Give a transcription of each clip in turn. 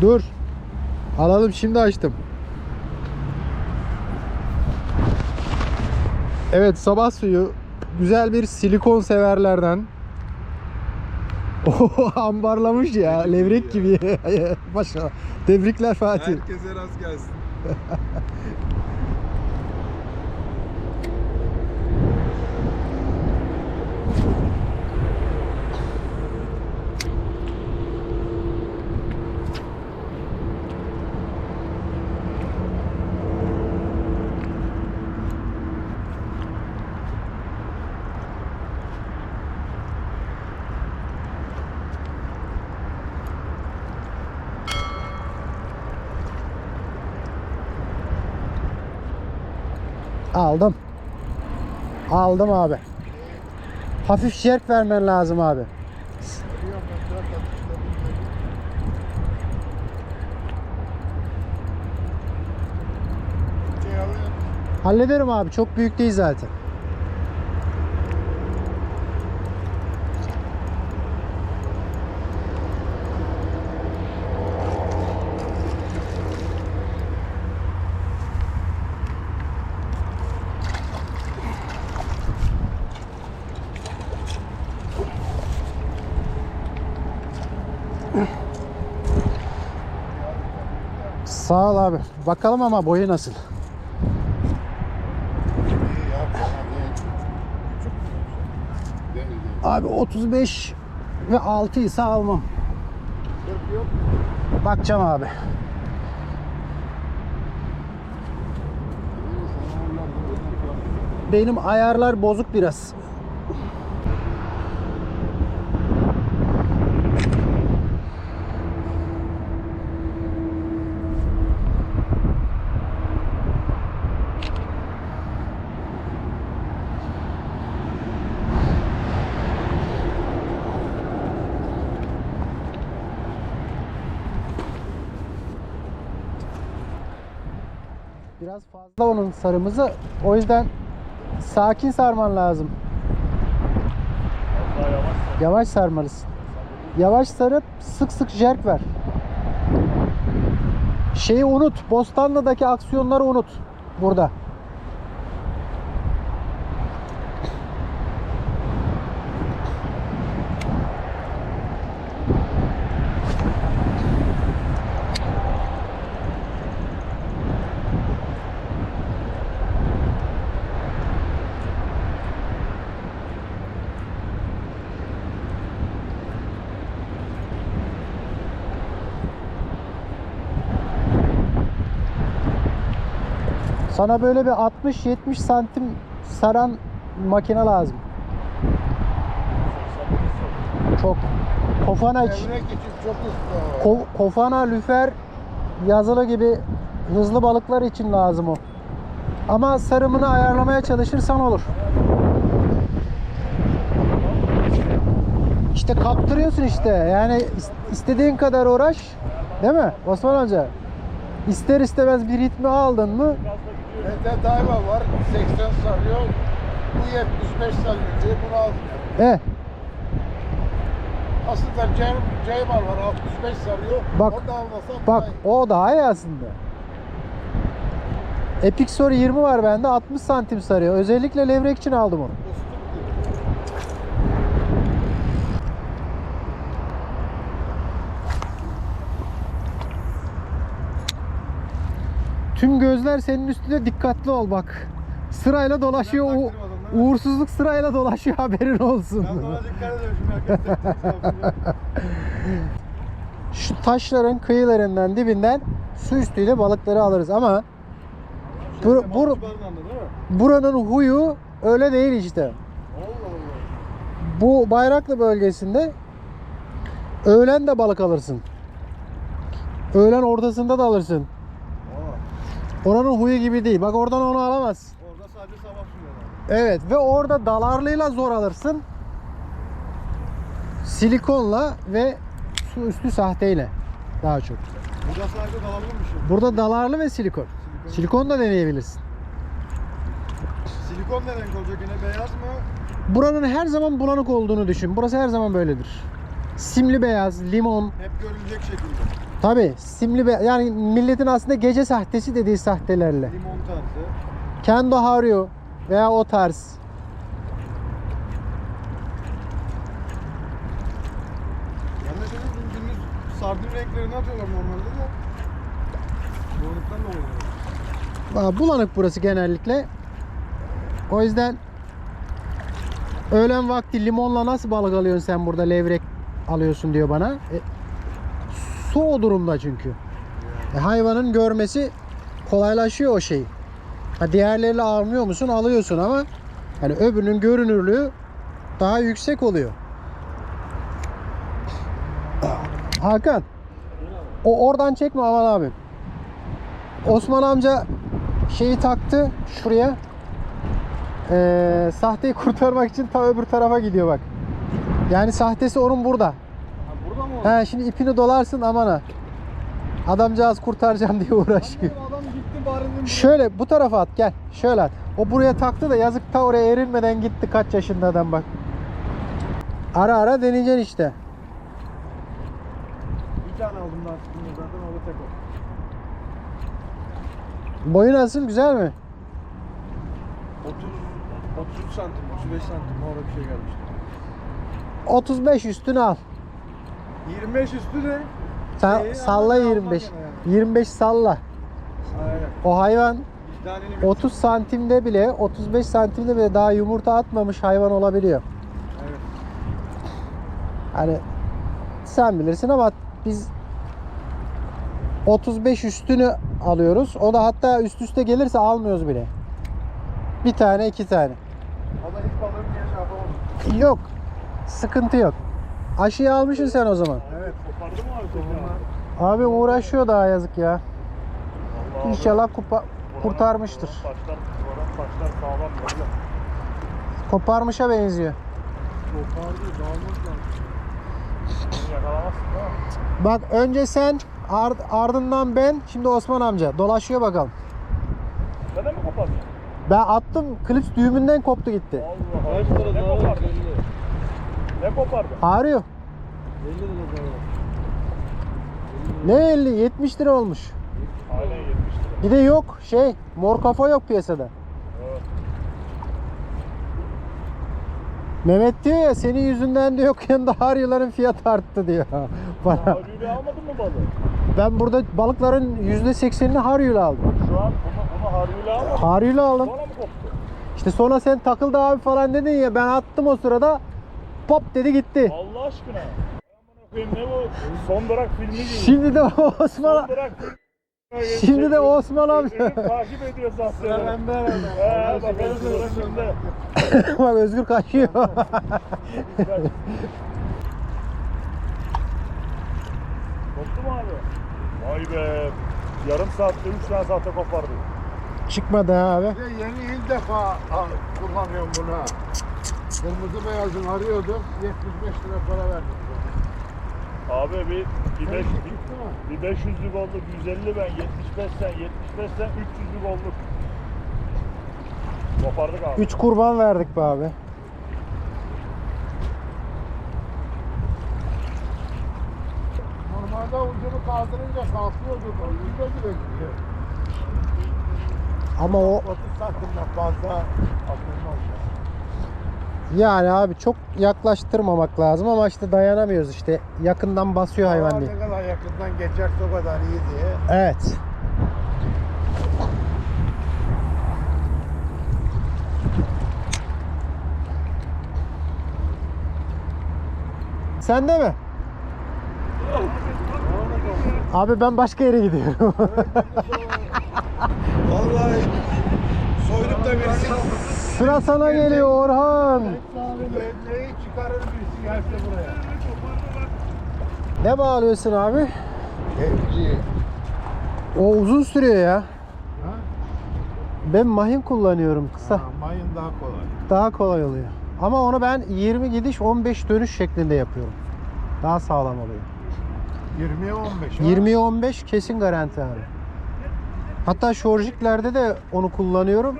Dur. Alalım şimdi açtım. Evet sabah suyu güzel bir silikon severlerden. Oho ambarlamış ya levrek gibi. Maşallah. Tebrikler Fatih. Herkese rast gelsin. Aldım. Aldım abi. Hafif şerk vermen lazım abi. Hallederim abi. Çok büyük değil zaten. Sağ ol abi. Bakalım ama boyu nasıl? Abi 35 ve 6 ise almam. Bakacağım abi. Benim ayarlar bozuk biraz. Biraz fazla onun sarımızı. O yüzden sakin sarman lazım. Yavaş sarmalısın. Yavaş sarıp sık sık jerk ver. Şeyi unut. Bostanlı'daki aksiyonları unut. Burada. Sana böyle bir 60-70 santim saran makine lazım. Çok. Kofana. Ko- kofana, lüfer, yazılı gibi hızlı balıklar için lazım o. Ama sarımını ayarlamaya çalışırsan olur. İşte kaptırıyorsun işte. Yani is- istediğin kadar uğraş. Değil mi Osman Hoca? İster istemez bir ritmi aldın mı Bende daima var. 80 sarıyor. Bu 75 sarıyor diye bunu aldım. eh Aslında Ceyman var 65 sarıyor. Bak, Onu da almasam Bak daha iyi. o daha iyi aslında. Epic Story 20 var bende 60 santim sarıyor. Özellikle levrek için aldım onu. Tüm gözler senin üstünde dikkatli ol bak. Sırayla dolaşıyor. Ben U- uğursuzluk sırayla dolaşıyor haberin olsun. Ben dikkat Şu taşların kıyılarından dibinden su üstüyle balıkları alırız ama Bur- Şeyde, bur- mi? buranın huyu öyle değil işte. Bu Bayraklı bölgesinde öğlen de balık alırsın. Öğlen ortasında da alırsın. Oranın huyu gibi değil. Bak oradan onu alamaz. Orada sadece sabah sürüyorlar. Evet ve orada dalarlıyla zor alırsın. Silikonla ve su üstü sahteyle daha çok. Burada sadece dalalım bir şey. Burada dalarlı ve silikon. Silikon. Silikon da deneyebilirsin. Silikon ne renk olacak yine beyaz mı? Buranın her zaman bulanık olduğunu düşün. Burası her zaman böyledir. Simli beyaz, limon. Hep görülecek şekilde. Tabi simli be- yani milletin aslında gece sahtesi dediği sahtelerle. Limon tarzı. Kendo Haru veya o tarz. Yanlış gündüz sardun renklerini atıyorlar normalde de. Yoğunluktan dolayı. Aa, Bulanık burası genellikle. O yüzden öğlen vakti limonla nasıl balık alıyorsun sen burada levrek alıyorsun diyor bana. E, su o durumda çünkü. E, hayvanın görmesi kolaylaşıyor o şeyi. Ha, diğerleriyle almıyor musun? Alıyorsun ama hani öbürünün görünürlüğü daha yüksek oluyor. Hakan. O oradan çekme aman abi. Osman amca şeyi taktı şuraya. Ee, sahteyi kurtarmak için ta öbür tarafa gidiyor bak. Yani sahtesi onun burada. He şimdi ipini dolarsın aman ha. Adamcağız kurtaracağım diye uğraşıyor. Anladım, adam gitti barının Şöyle bu tarafa at gel. Şöyle at. O buraya taktı da yazık ta oraya erilmeden gitti kaç yaşında adam bak. Ara ara deneyeceksin işte. Bir tane aldım daha çıktım zaten o da tek o. Boyu nasıl güzel mi? 30 33 santim, 35 santim orada bir şey gelmişti. 35 üstünü al. 25 üstü de Sen Şeyi salla almak 25. yani. 25 salla. aynen. O hayvan Vicdanini 30 santimde bile 35 santimde bile daha yumurta atmamış hayvan olabiliyor. Evet. Hani sen bilirsin ama biz 35 üstünü alıyoruz. O da hatta üst üste gelirse almıyoruz bile. Bir tane iki tane. Da ilk balığım diye şey yapamadım. Yok. Sıkıntı yok. Aşıyı almışsın sen o zaman. Evet. Kopardı mı abi tekrar? Abi uğraşıyor daha yazık ya. Vallahi İnşallah kupa, buranın- kurtarmıştır. Taşlar, taşlar sağlam böyle. Koparmışa benziyor. Kopardı, mi? Bak önce sen ard- ardından ben şimdi Osman amca dolaşıyor bakalım. Sen de mi kopardın? Ben attım klips düğümünden koptu gitti. Allah Allah. lira Ne kopardın? 50. Ne kopardın? Ağrıyor. 50 lira. Ne 50 70 lira olmuş. Aynen 70 lira. Bir de yok şey mor kafa yok piyasada. Evet. Mehmet diyor ya senin yüzünden diyor kendi haryaların fiyatı arttı diyor bana. Harbiyle almadın mı balığı? Ben burada balıkların %80'ini haryuyla aldım. Şu an bunu, bunu harbiyle almadın. Haryuyla aldım. Sonra mı koptu? İşte sonra sen takıldı abi falan dedin ya ben attım o sırada pop dedi gitti. Allah aşkına. Aman ne bu? Son durak filmi gibi. Şimdi de Osman Son durak. Şimdi de Osman abi. Özgür takip ediyor sahneleri. bende herhalde. He bakalım sıra kimde. bak Özgür kaçıyor. Koptu mu abi? Vay be. Yarım saatte 3 tane sahte kopardı. Çıkmadı ha abi. Yeni ilk defa al- kullanıyorum bunu. ha. Kırmızı beyazını arıyordum. 75 lira para verdim. Abi bir, bir, beş, bir, bir 500'lük olduk. 150 ben 75 sen 75 sen 300'lük olduk. Kopardık abi. 3 kurban verdik be abi. Normalde ucunu kaldırınca kalkıyordu. Güle gidiyor. Ama o 30 santimden fazla atılmaz ya. Yani abi çok yaklaştırmamak lazım ama işte dayanamıyoruz işte. Yakından basıyor hayvan diye. Ne kadar yakından geçerse o kadar iyi diye. Evet. Sen de mi? Abi ben başka yere gidiyorum. Vallahi soyunup da birisi Sıra sana geliyor Orhan. Neyi çıkarır birisi gelse buraya. Ne bağlıyorsun abi? Evci. O uzun sürüyor ya. Ha? Ben mahim kullanıyorum kısa. Ha, mayın daha kolay. Daha kolay oluyor. Ama onu ben 20 gidiş 15 dönüş şeklinde yapıyorum. Daha sağlam oluyor. 20'ye 15 ha? 20'ye 15 kesin garanti abi. Hatta şorjiklerde de onu kullanıyorum.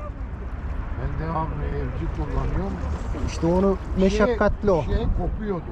Ben devamlı evci kullanıyorum. İşte onu meşakkatli o. Şey, şey kopuyordu.